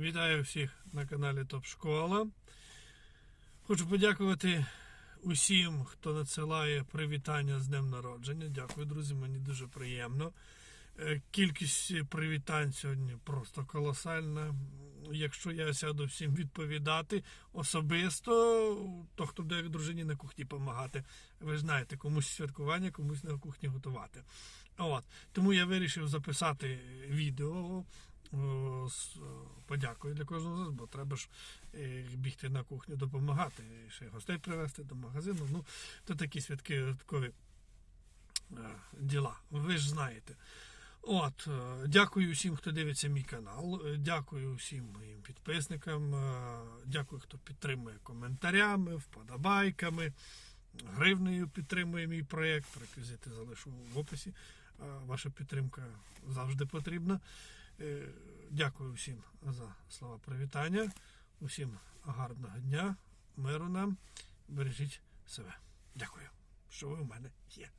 Вітаю всіх на каналі Топ Школа. Хочу подякувати усім, хто надсилає привітання з днем народження. Дякую, друзі, мені дуже приємно. Е, Кількість привітань сьогодні просто колосальна. Якщо я сяду всім відповідати особисто, то хто буде як дружині на кухні допомагати. Ви знаєте, комусь святкування, комусь на кухні готувати. От. Тому я вирішив записати відео подякою для кожного з вас, бо треба ж е, бігти на кухню допомагати, ще гостей привезти до магазину. Ну, то такі святки додаткові е, діла. Ви ж знаєте. От, е, дякую всім, хто дивиться мій канал. Дякую всім моїм підписникам. Дякую, хто підтримує коментарями, вподобайками. Гривнею підтримує мій проєкт. Реквізити залишу в описі. Ваша підтримка завжди потрібна. Дякую всім за слова привітання. Усім гарного дня, миру нам. Бережіть себе. Дякую, що ви у мене є.